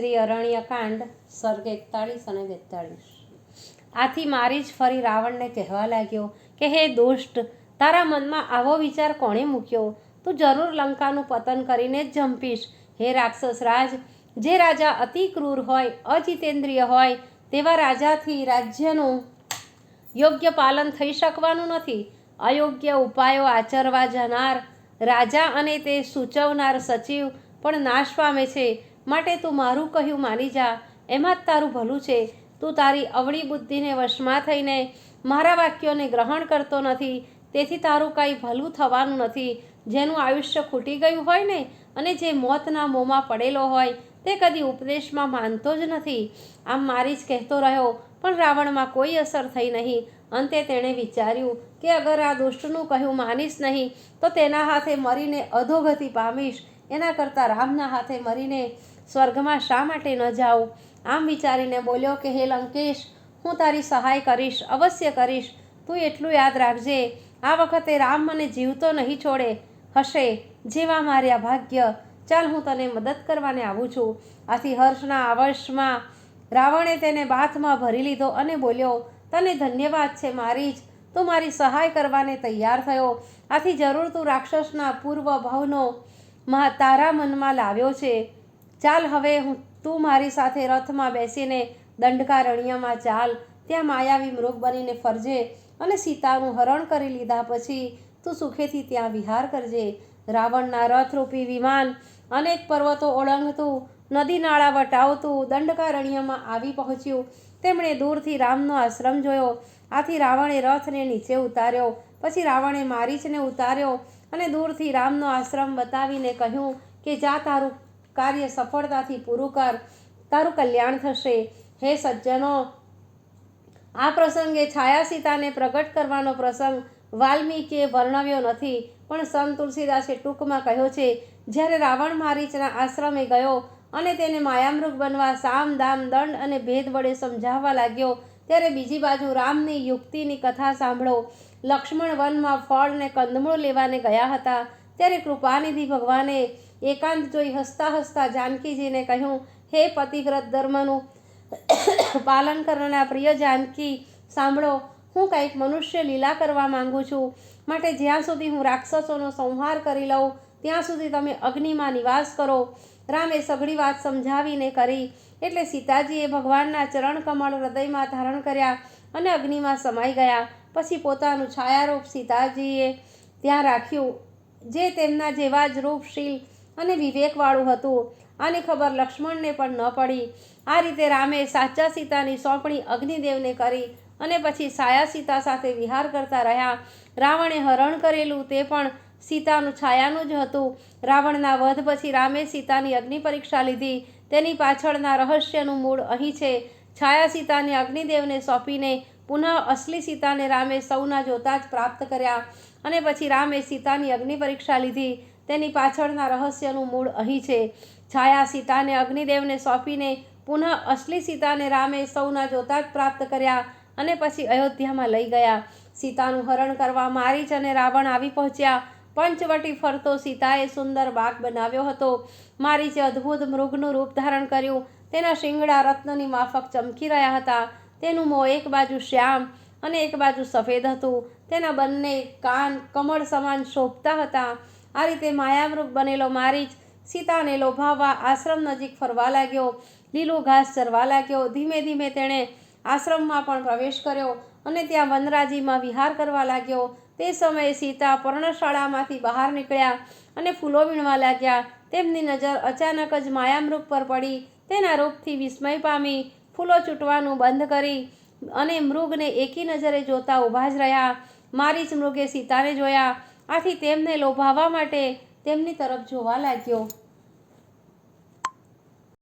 શ્રી અરણ્યકાંડ, સર્ગ એકતાળીસ અને બેતાળીસ. આથી મારી જ ફરી રાવણને કહેવા લાગ્યો કે, હે દુષ્ટ, તારા મનમાં આવો વિચાર કોણે મૂક્યો? તું જરૂર લંકાનું પતન કરીને જ જંપીશ. હે રાક્ષસ રાજ, જે રાજા અતિ ક્રૂર હોય, અજિતેન્દ્રિય હોય, તેવા રાજાથી રાજ્યનું યોગ્ય પાલન થઈ શકવાનું નથી. અયોગ્ય ઉપાયો આચરવા જનાર રાજા અને તે સૂચવનાર સચિવ પણ નાશ પામે છે. માટે તું મારું કહ્યું માની જા. એમાં જ તારું ભલું છે. તું તારી અવળી બુદ્ધિને વશમાં થઈને મારા વાક્યોને ગ્રહણ કરતો નથી. તેથી તારું કાંઈ ભલું થવાનું નથી. જેનું આયુષ્ય ખૂટી ગયું હોય ને, અને જે મોતના મોંમાં પડેલો હોય, તે કદી ઉપદેશમાં માનતો જ નથી. આમ મારી જ કહેતો રહ્યો, પણ રાવણમાં કોઈ અસર થઈ નહીં. અંતે તેણે વિચાર્યું કે અગર આ દુષ્ટનું કહ્યું માનીશ નહીં, તો તેના હાથે મરીને અધોગતિ પામીશ. એના કરતાં રામના હાથે મરીને સ્વર્ગમાં શા માટે ન જાઉં? આમ વિચારીને બોલ્યો કે, હે લંકેશ, હું તારી સહાય કરીશ, અવશ્ય કરીશ. તું એટલું યાદ રાખજે, આ વખતે રામ મને જીવતો નહીં છોડે. હશે, જેવા માર્યા ભાગ્ય. ચાલ હું તને મદદ કરવાને આવું છું. આથી હર્ષના આવશમાં રાવણે તેને બાથમાં ભરી લીધો અને બોલ્યો, તને ધન્યવાદ છે મારી જ. તું મારી સહાય કરવાને તૈયાર થયો. આથી જરૂર તું રાક્ષસના પૂર્વ ભાવનો મા તારા મનમાં લાવ્યો છે. ચાલ હવે હું, તું મારી સાથે રથમાં બેસીને દંડકારણ્યમાં ચાલ. ત્યાં માયાવી મૃગ બનીને ફરજે અને સીતાનું હરણ કરી લીધા પછી તું સુખેથી ત્યાં વિહાર કરજે. રાવણના રથરૂપી વિમાન, અનેક પર્વતો ઓળંગતું, નદી નાળા વટાવતું, દંડકારણ્યમાં આવી પહોંચ્યું. તેમણે દૂરથી રામનો આશ્રમ જોયો. આથી રાવણે રથને નીચે ઉતાર્યો. પછી રાવણે મારીચને ઉતાર્યો. અને દૂરથી રામનો આશ્રમ બતાવીને કહ્યું કે જા તારું કાર્ય સફળતાથી પૂરું કર, તારું કલ્યાણ થશે. હે સજ્જનો, આ પ્રસંગે છાયા સીતાને પ્રગટ કરવાનો પ્રસંગ વાલ્મીકીએ વર્ણવ્યો નથી, પણ સંત તુલસીદાસે ટૂંકમાં કહ્યો છે, જ્યારે રાવણ મારીચના આશ્રમે ગયો અને તેને માયામૃગ બનવા સામ, દામ, દંડ અને ભેદ વડે સમજાવવા લાગ્યો, ત્યારે બીજી બાજુ રામની યુક્તિની કથા સાંભળો. લક્ષ્મણ વનમાં ફળ ને કંદમૂળ લેવાને ગયા હતા. ત્યારે કૃપાનિધિ ભગવાને એકાંત જોઈ હસતા હસતા જાનકીજીને કહ્યું, હે પતિવ્રત ધર્મનું પાલન કરનારા પ્રિય જાનકી, સાંભળો, હું કંઈક મનુષ્ય લીલા કરવા માંગુ છું. માટે જ્યાં સુધી હું રાક્ષસોનો સંહાર કરી લઉં, ત્યાં સુધી તમે અગ્નિમાં નિવાસ કરો. રામે સઘળી વાત સમજાવીને કરી. એટલે સીતાજીએ ભગવાનના ચરણ કમળ હૃદયમાં ધારણ કર્યા અને અગ્નિમાં સમાઈ ગયા. પછી પોતાનું છાયારૂપ સીતાજીએ ત્યાં રાખ્યું, જે તેમના જેવા જ રૂપશીલ અને વિવેકવાળું હતું. આની ખબર લક્ષ્મણને પણ ન પડી. આ રીતે રામે સાચા સીતાની સોંપણી અગ્નિદેવને કરી અને પછી સાયા સીતા સાથે વિહાર કરતા રહ્યા. રાવણે હરણ કરેલું તે પણ સીતાનું છાયાનું જ હતું. રાવણના વધ પછી રામે સીતાની અગ્નિ પરીક્ષા લીધી. તેની પાછળના રહસ્યનું મૂળ અહીં છે. છાયા સીતાને અગ્નિદેવને સોંપીને પુનઃ અસલી સીતાને રામે સૌના જોતા જ પ્રાપ્ત કર્યા અને પછી રામે સીતાની અગ્નિ પરીક્ષા લીધી. તેની પાછળના રહસ્યનું મૂળ અહીં છે. છાયા સીતાને અગ્નિદેવને સોંપીને પુનઃ અસલી સીતાને રામે સૌના જોતા જ પ્રાપ્ત કર્યા અને પછી અયોધ્યામાં લઈ ગયા. સીતાનું હરણ કરવા મારીચ અને રાવણ આવી પહોંચ્યા. પંચવટી ફરતો સીતાએ સુંદર બાગ બનાવ્યો હતો. મારીચે અદ્ભુત મૃગનું રૂપ ધારણ કર્યું, તેના શિંગડા રત્નની માફક ચમકી રહ્યા હતા. તેનું મોં એક બાજુ શ્યામ અને એક બાજુ સફેદ હતું. તેના બંને કાન કમળ સમાન શોભતા હતા. આ રીતે માયામૃગ બનેલો મારીચ સીતાને લોભાવવા આશ્રમ નજીક ફરવા લાગ્યો. લીલું ઘાસ ચરવા લાગ્યો. ધીમે ધીમે તેણે આશ્રમમાં પણ પ્રવેશ કર્યો અને ત્યાં વનરાજીમાં વિહાર કરવા લાગ્યો. તે સમયે સીતા પર્ણશાળામાંથી બહાર નીકળ્યા અને ફૂલો વીણવા લાગ્યા. તેમની નજર અચાનક જ માયામૃગ પર પડી. તેના રૂપથી વિસ્મય પામી. ફૂલો છૂટવાનું બંધ કરી અને મૃગને એકી નજરે જોતા ઊભા જ રહ્યા. મારી જ મૃગે સીતાને જોયા. આથી તેમને લોભાવવા માટે તેમની તરફ જોવા લાગ્યો.